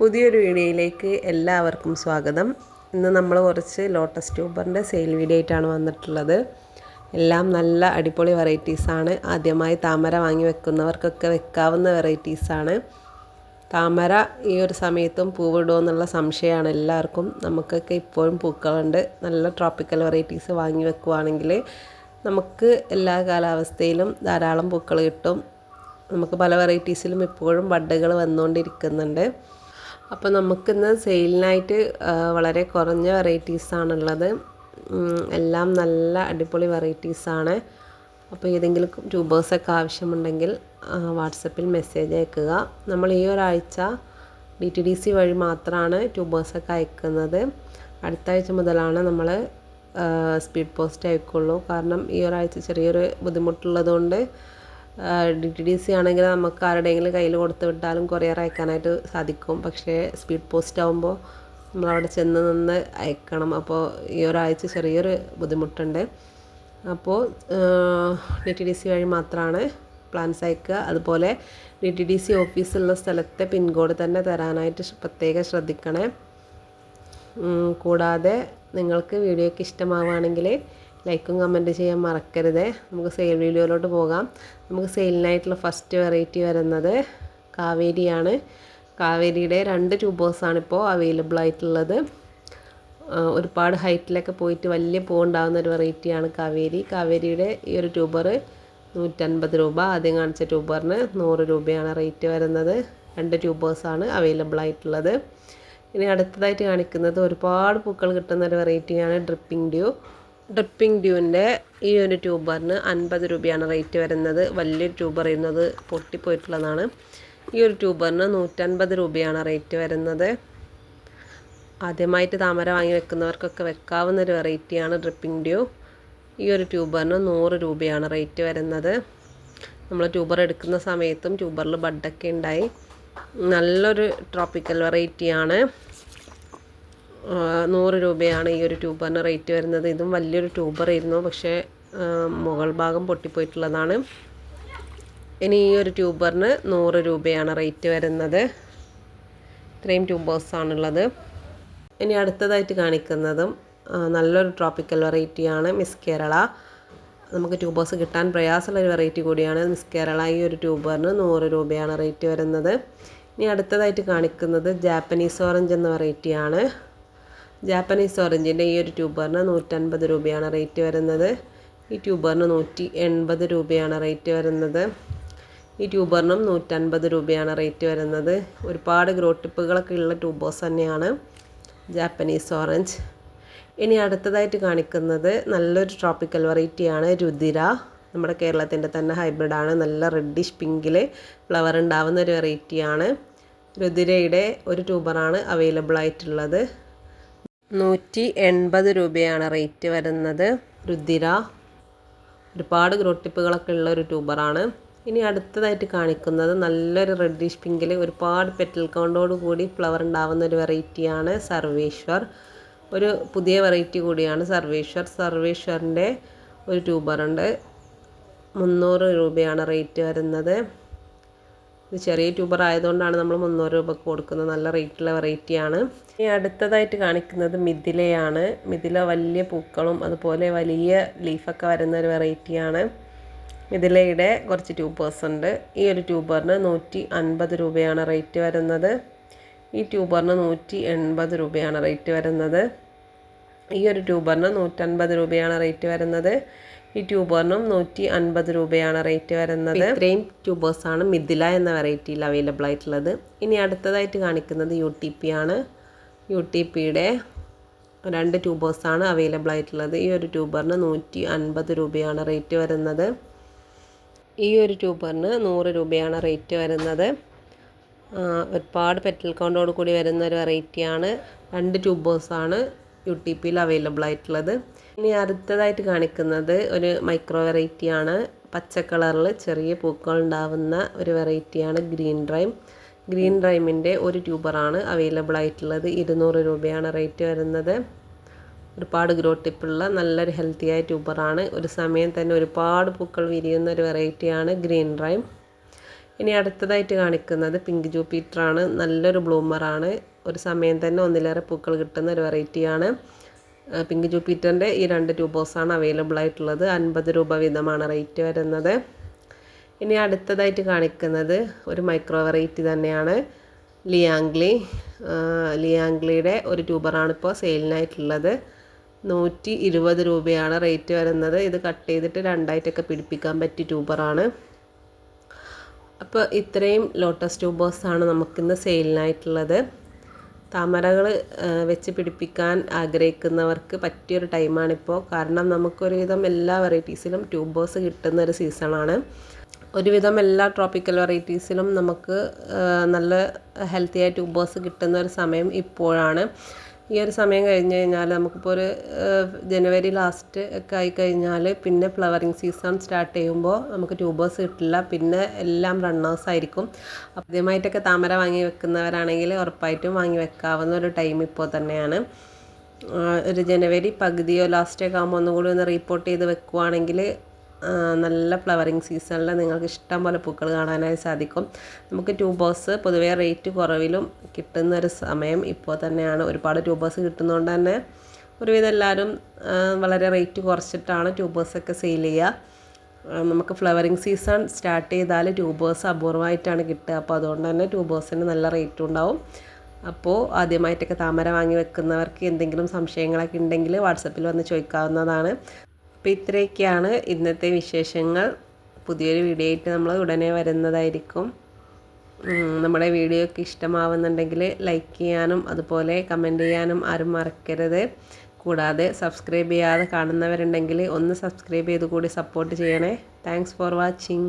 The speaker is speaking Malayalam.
പുതിയൊരു വീഡിയോയിലേക്ക് എല്ലാവർക്കും സ്വാഗതം. ഇന്ന് നമ്മൾ കുറച്ച് ലോട്ടസ് ട്യൂബറിന്റെ സെയിൽ വീഡിയോ ആയിട്ടാണ് വന്നിട്ടുള്ളത്. എല്ലാം നല്ല അടിപൊളി വെറൈറ്റീസാണ് ആദ്യമായി താമര വാങ്ങി വെക്കുന്നവർക്കൊക്കെ വെക്കാവുന്ന വെറൈറ്റീസാണ് താമര ഈ ഒരു സമയത്തും പൂവിടുമോ എന്നുള്ള സംശയമാണ് എല്ലാവർക്കും. നമുക്കൊക്കെ ഇപ്പോഴും പൂക്കളുണ്ട്. നല്ല ട്രോപ്പിക്കൽ വെറൈറ്റീസ് വാങ്ങി വെക്കുവാണെങ്കിൽ നമുക്ക് എല്ലാ കാലാവസ്ഥയിലും ധാരാളം പൂക്കൾ കിട്ടും. നമുക്ക് പല വെറൈറ്റീസിലും ഇപ്പോഴും ബഡ്ഡുകൾ വന്നുകൊണ്ടിരിക്കുന്നുണ്ട്. അപ്പോൾ നമുക്കിന്ന് സെയിലിനായിട്ട് വളരെ കുറഞ്ഞ വെറൈറ്റീസാണുള്ളത് എല്ലാം നല്ല അടിപൊളി വെറൈറ്റീസാണ് അപ്പോൾ ഏതെങ്കിലും ട്യൂബേഴ്സൊക്കെ ആവശ്യമുണ്ടെങ്കിൽ വാട്സപ്പിൽ മെസ്സേജ് അയക്കുക. നമ്മൾ ഈ ഒരാഴ്ച ഡി ടി ഡി സി വഴി മാത്രമാണ് ട്യൂബേഴ്സൊക്കെ അയക്കുന്നത്. അടുത്ത ആഴ്ച മുതലാണ് നമ്മൾ സ്പീഡ് പോസ്റ്റ് അയക്കുള്ളൂ. കാരണം ഈ ഒരാഴ്ച ചെറിയൊരു ബുദ്ധിമുട്ടുള്ളതുകൊണ്ട് ഡി ടി ഡി സി ആണെങ്കിൽ നമുക്ക് ആരുടെയെങ്കിലും കയ്യിൽ കൊടുത്തു വിട്ടാലും കൊറിയർ അയക്കാനായിട്ട് സാധിക്കും. പക്ഷേ സ്പീഡ് പോസ്റ്റ് ആകുമ്പോൾ നമ്മളവിടെ ചെന്ന് നിന്ന് അയക്കണം. അപ്പോൾ ഈ ഒരാഴ്ച ചെറിയൊരു ബുദ്ധിമുട്ടുണ്ട്. അപ്പോൾ ഡി ടി ഡി സി വഴി മാത്രമാണ് പ്ലാൻസ് അയക്കുക. അതുപോലെ ഡി ടി ഡി സി ഓഫീസുള്ള സ്ഥലത്തെ പിൻകോഡ് തന്നെ തരാനായിട്ട് പ്രത്യേകം ശ്രദ്ധിക്കണേ. കൂടാതെ നിങ്ങൾക്ക് വീഡിയോയ്ക്ക് ഇഷ്ടമാവുകയാണെങ്കിൽ ലൈക്കും കമന്റ് ചെയ്യാൻ മറക്കരുത്. നമുക്ക് സെയിൽ വീഡിയോയിലോട്ട് പോകാം. നമുക്ക് സെയിലിനായിട്ടുള്ള ഫസ്റ്റ് വെറൈറ്റി വരുന്നത് കാവേരിയാണ്. കാവേരിയുടെ രണ്ട് ട്യൂബേഴ്സാണ് ഇപ്പോൾ അവൈലബിൾ ആയിട്ടുള്ളത്. ഒരുപാട് ഹൈറ്റിലൊക്കെ പോയിട്ട് വലിയ പൂ ഉണ്ടാകുന്ന ഒരു വെറൈറ്റിയാണ് കാവേരി. കാവേരിയുടെ ഈ ഒരു ട്യൂബർ നൂറ്റൻപത് രൂപ. ആദ്യം കാണിച്ച ട്യൂബറിന് നൂറ് രൂപയാണ് റേറ്റ് വരുന്നത്. രണ്ട് ട്യൂബേഴ്സാണ് അവൈലബിൾ ആയിട്ടുള്ളത്. ഇനി അടുത്തതായിട്ട് കാണിക്കുന്നത് ഒരുപാട് പൂക്കൾ കിട്ടുന്ന ഒരു വെറൈറ്റിയാണ് ഡ്രിപ്പിംഗ് ഡ്യൂ ഡ്രിപ്പിംഗ് ഡ്യൂവിന്റെ ഈ ഒരു ട്യൂബറിന് അൻപത് രൂപയാണ് റേറ്റ് വരുന്നത്. വലിയൊരു ട്യൂബർ ചെയ്യുന്നത് പൊട്ടിപ്പോയിട്ടുള്ളതാണ്. ഈ ഒരു ട്യൂബറിന് നൂറ്റൻപത് രൂപയാണ് റേറ്റ് വരുന്നത്. ആദ്യമായിട്ട് താമര വാങ്ങി വെക്കുന്നവർക്കൊക്കെ വെക്കാവുന്ന ഒരു വെറൈറ്റിയാണ് ഡ്രിപ്പിംഗ് ഡ്യൂ ഈ ഒരു ട്യൂബറിന് നൂറ് രൂപയാണ് റേറ്റ് വരുന്നത്. നമ്മൾ ട്യൂബർ എടുക്കുന്ന സമയത്തും ട്യൂബറിൽ ബഡൊക്കെ ഉണ്ടായി. നല്ലൊരു ട്രോപ്പിക്കൽ വെറൈറ്റിയാണ് നൂറ് രൂപയാണ് ഈ ഒരു ട്യൂബറിന് റേറ്റ് വരുന്നത്. ഇതും വലിയൊരു ട്യൂബറായിരുന്നു. പക്ഷേ മുകൾ ഭാഗം പൊട്ടിപ്പോയിട്ടുള്ളതാണ്. ഇനി ഈ ഒരു ട്യൂബറിന് നൂറ് രൂപയാണ് റേറ്റ് വരുന്നത്. ഇത്രയും ട്യൂബേഴ്സാണുള്ളത് ഇനി അടുത്തതായിട്ട് കാണിക്കുന്നതും നല്ലൊരു ട്രോപ്പിക്കൽ വെറൈറ്റിയാണ് മിസ് കേരള. നമുക്ക് ട്യൂബേഴ്സ് കിട്ടാൻ പ്രയാസമുള്ള ഒരു വെറൈറ്റി കൂടിയാണ് മിസ് കേരള. ഈ ഒരു ട്യൂബറിന് നൂറ് രൂപയാണ് റേറ്റ് വരുന്നത്. ഇനി അടുത്തതായിട്ട് കാണിക്കുന്നത് ജാപ്പനീസ് ഓറഞ്ച് എന്ന വെറൈറ്റിയാണ്. ജാപ്പനീസ് ഓറഞ്ചിന്റെ ഈ ഒരു ട്യൂബറിന് നൂറ്റൻപത് രൂപയാണ് റേറ്റ് വരുന്നത്. ഈ ട്യൂബറിന് നൂറ്റി എൺപത് രൂപയാണ് റേറ്റ് വരുന്നത്. ഈ ട്യൂബറിനും നൂറ്റൻപത് രൂപയാണ് റേറ്റ് വരുന്നത്. ഒരുപാട് ഗ്രോ ടിപ്പുകളൊക്കെ ഉള്ള ട്യൂബേഴ്സ് തന്നെയാണ് ജാപ്പനീസ് ഓറഞ്ച് ഇനി അടുത്തതായിട്ട് കാണിക്കുന്നത് നല്ലൊരു ട്രോപ്പിക്കൽ വെറൈറ്റിയാണ് രുതിര. നമ്മുടെ കേരളത്തിന്റെ തന്നെ ഹൈബ്രിഡാണ് നല്ല റെഡിഷ് പിങ്കിൽ ഫ്ലവർ ഉണ്ടാവുന്ന ഒരു വെറൈറ്റിയാണ് രുതിരയുടെ ഒരു ട്യൂബറാണ് അവൈലബിൾ ആയിട്ടുള്ളത്. നൂറ്റി എൺപത് രൂപയാണ് റേറ്റ് വരുന്നത്. രുദിര ഒരുപാട് ഗ്രോട്ടിപ്പുകളൊക്കെ ഉള്ള ഒരു ട്യൂബറാണ്. ഇനി അടുത്തതായിട്ട് കാണിക്കുന്നത് നല്ലൊരു റെഡിഷ് പിങ്കിൽ ഒരുപാട് പെറ്റൽ കൗണ്ടോട് കൂടി ഫ്ലവർ ഉണ്ടാവുന്ന ഒരു വെറൈറ്റിയാണ് സർവേശ്വർ. ഒരു പുതിയ വെറൈറ്റി കൂടിയാണ് സർവേശ്വർ. സർവേശ്വറിന്റെ ഒരു ട്യൂബറുണ്ട്. മുന്നൂറ് രൂപയാണ് റേറ്റ് വരുന്നത്. ഇത് ചെറിയ ട്യൂബർ ആയതുകൊണ്ടാണ് നമ്മൾ മുന്നൂറ് രൂപക്ക് കൊടുക്കുന്നത്. നല്ല റേറ്റുള്ള വെറൈറ്റിയാണ് ഇനി അടുത്തതായിട്ട് കാണിക്കുന്നത് മിഥിലയാണ്. മിഥില വലിയ പൂക്കളും അതുപോലെ വലിയ ലീഫൊക്കെ വരുന്ന ഒരു വെറൈറ്റിയാണ് മിഥിലയുടെ കുറച്ച് ട്യൂബേഴ്സ് ഉണ്ട്. ഈ ഒരു ട്യൂബറിന് നൂറ്റി അൻപത് രൂപയാണ് റേറ്റ് വരുന്നത്. ഈ ട്യൂബറിന് നൂറ്റി എൺപത് രൂപയാണ് റേറ്റ് വരുന്നത്. ഈ ഒരു ട്യൂബറിന് നൂറ്റൻപത് രൂപയാണ് റേറ്റ് വരുന്നത്. ഈ ട്യൂബറിനും നൂറ്റി അൻപത് രൂപയാണ് റേറ്റ് വരുന്നത്. ഇത്രയും ട്യൂബേഴ്സാണ് മിഥില എന്ന വെറൈറ്റിയിൽ അവൈലബിൾ ആയിട്ടുള്ളത്. ഇനി അടുത്തതായിട്ട് കാണിക്കുന്നത് യു ടി പി ആണ്. യു ടി പിയുടെ രണ്ട് ട്യൂബേഴ്സാണ് അവൈലബിൾ ആയിട്ടുള്ളത്. ഈ ഒരു ട്യൂബറിന് നൂറ്റി അൻപത് രൂപയാണ് റേറ്റ് വരുന്നത്. ഈ ഒരു ട്യൂബറിന് നൂറ് രൂപയാണ് റേറ്റ് വരുന്നത്. ഒരുപാട് പെറ്റൽ കൗണ്ടോട് കൂടി വരുന്ന ഒരു വെറൈറ്റിയാണ് രണ്ട് ട്യൂബേഴ്സാണ് യു ടി പിയിൽ അവൈലബിൾ ആയിട്ടുള്ളത്. ഇനി അടുത്തതായിട്ട് കാണിക്കുന്നത് ഒരു മൈക്രോ വെറൈറ്റിയാണ് പച്ച കളറിൽ ചെറിയ പൂക്കൾ ഉണ്ടാവുന്ന ഒരു വെറൈറ്റിയാണ് ഗ്രീൻ ഡ്രൈം ഗ്രീൻ ഡ്രൈമിന്റെ ഒരു ട്യൂബറാണ് അവൈലബിൾ ആയിട്ടുള്ളത്. ഇരുന്നൂറ് രൂപയാണ് റേറ്റ് വരുന്നത്. ഒരുപാട് ഗ്രോ ടിപ്പുള്ള നല്ലൊരു ഹെൽത്തിയായ ട്യൂബറാണ് ഒരു സമയം തന്നെ ഒരുപാട് പൂക്കൾ വിരിയുന്ന ഒരു വെറൈറ്റിയാണ് ഗ്രീൻ ഡ്രൈം ഇനി അടുത്തതായിട്ട് കാണിക്കുന്നത് പിങ്ക് ജൂപ്പിറ്ററാണ് നല്ലൊരു ബ്ലൂമറാണ് ഒരു സമയം തന്നെ ഒന്നിലേറെ പൂക്കൾ കിട്ടുന്ന ഒരു വെറൈറ്റിയാണ്. പിങ്ക് ജൂപ്പിറ്ററിന്റെ ഈ രണ്ട് ട്യൂബോസാണ് അവൈലബിൾ ആയിട്ടുള്ളത്. അൻപത് രൂപ വീതമാണ് റേറ്റ് വരുന്നത്. ഇനി അടുത്തതായിട്ട് കാണിക്കുന്നത് ഒരു മൈക്രോ വെറൈറ്റി തന്നെയാണ്. ലിയാംഗ്ലി ലിയാംഗ്ലിയുടെ ഒരു ട്യൂബറാണ് ഇപ്പോൾ സെയിലിനായിട്ടുള്ളത്. നൂറ്റി ഇരുപത് രൂപയാണ് റേറ്റ് വരുന്നത്. ഇത് കട്ട് ചെയ്തിട്ട് രണ്ടായിട്ടൊക്കെ പിടിപ്പിക്കാൻ പറ്റിയ ട്യൂബറാണ്. അപ്പോൾ ഇത്രയും ലോട്ടസ് ട്യൂബേഴ്സാണ് നമുക്കിന്ന് സെയിലിനായിട്ടുള്ളത്. താമരകൾ വെച്ച് പിടിപ്പിക്കാൻ ആഗ്രഹിക്കുന്നവർക്ക് പറ്റിയൊരു ടൈമാണിപ്പോൾ കാരണം നമുക്കൊരുവിധം എല്ലാ വെറൈറ്റീസിലും ട്യൂബേഴ്സ് കിട്ടുന്ന ഒരു സീസണാണ്. ഒരുവിധം എല്ലാ ട്രോപ്പിക്കൽ വെറൈറ്റീസിലും നമുക്ക് നല്ല ഹെൽത്തിയായ ട്യൂബേഴ്സ് കിട്ടുന്ന ഒരു സമയം ഇപ്പോഴാണ്. ഈ ഒരു സമയം കഴിഞ്ഞ് കഴിഞ്ഞാൽ നമുക്കിപ്പോൾ ഒരു ജനുവരി ലാസ്റ്റ് ഒക്കെ ആയി കഴിഞ്ഞാൽ പിന്നെ ഫ്ലവറിങ് സീസൺ സ്റ്റാർട്ട് ചെയ്യുമ്പോൾ നമുക്ക് ട്യൂബേഴ്സ് കിട്ടില്ല. പിന്നെ എല്ലാം റണ്ണേഴ്സ് ആയിരിക്കും. ആദ്യമായിട്ടൊക്കെ താമര വാങ്ങി വെക്കുന്നവരാണെങ്കിൽ ഉറപ്പായിട്ടും വാങ്ങി വെക്കാവുന്ന ഒരു ടൈം ഇപ്പോൾ തന്നെയാണ്. ഒരു ജനുവരി പകുതിയോ ലാസ്റ്റൊക്കെ ആകുമ്പോൾ ഒന്നും കൂടി ഒന്ന് റീപ്പോർട്ട് ചെയ്ത് വെക്കുവാണെങ്കിൽ നല്ല ഫ്ലവറിങ് സീസണിൽ നിങ്ങൾക്ക് ഇഷ്ടം പോലെ പൂക്കൾ കാണാനായി സാധിക്കും. നമുക്ക് ട്യൂബേഴ്സ് പൊതുവേ റേറ്റ് കുറവിലും കിട്ടുന്ന ഒരു സമയം ഇപ്പോൾ തന്നെയാണ്. ഒരുപാട് ട്യൂബേഴ്സ് കിട്ടുന്നതുകൊണ്ട് തന്നെ ഒരുവിധം എല്ലാവരും വളരെ റേറ്റ് കുറച്ചിട്ടാണ് ട്യൂബേഴ്സൊക്കെ സെയിൽ ചെയ്യുക. നമുക്ക് ഫ്ലവറിങ് സീസൺ സ്റ്റാർട്ട് ചെയ്താൽ ട്യൂബേഴ്സ് അപൂർവമായിട്ടാണ് കിട്ടുക. അപ്പോൾ അതുകൊണ്ട് തന്നെ ട്യൂബേഴ്സിന് നല്ല റേറ്റ് ഉണ്ടാവും. അപ്പോൾ ആദ്യമായിട്ടൊക്കെ താമര വാങ്ങി വെക്കുന്നവർക്ക് എന്തെങ്കിലും സംശയങ്ങളൊക്കെ ഉണ്ടെങ്കിൽ വാട്സപ്പിൽ വന്ന് ചോദിക്കാവുന്നതാണ്. അപ്പോൾ ഇത്രയൊക്കെയാണ് ഇന്നത്തെ വിശേഷങ്ങൾ. പുതിയൊരു വീഡിയോ ആയിട്ട് നമ്മൾ ഉടനെ വരുന്നതായിരിക്കും. നമ്മുടെ വീഡിയോ ഒക്കെ ഇഷ്ടമാവുന്നുണ്ടെങ്കിൽ ലൈക്ക് ചെയ്യാനും അതുപോലെ കമന്റ് ചെയ്യാനും ആരും മറക്കരുത്. കൂടാതെ സബ്സ്ക്രൈബ് ചെയ്യാതെ കാണുന്നവരുണ്ടെങ്കിൽ ഒന്ന് സബ്സ്ക്രൈബ് ചെയ്ത് കൂടി സപ്പോർട്ട് ചെയ്യണേ. Thanks for watching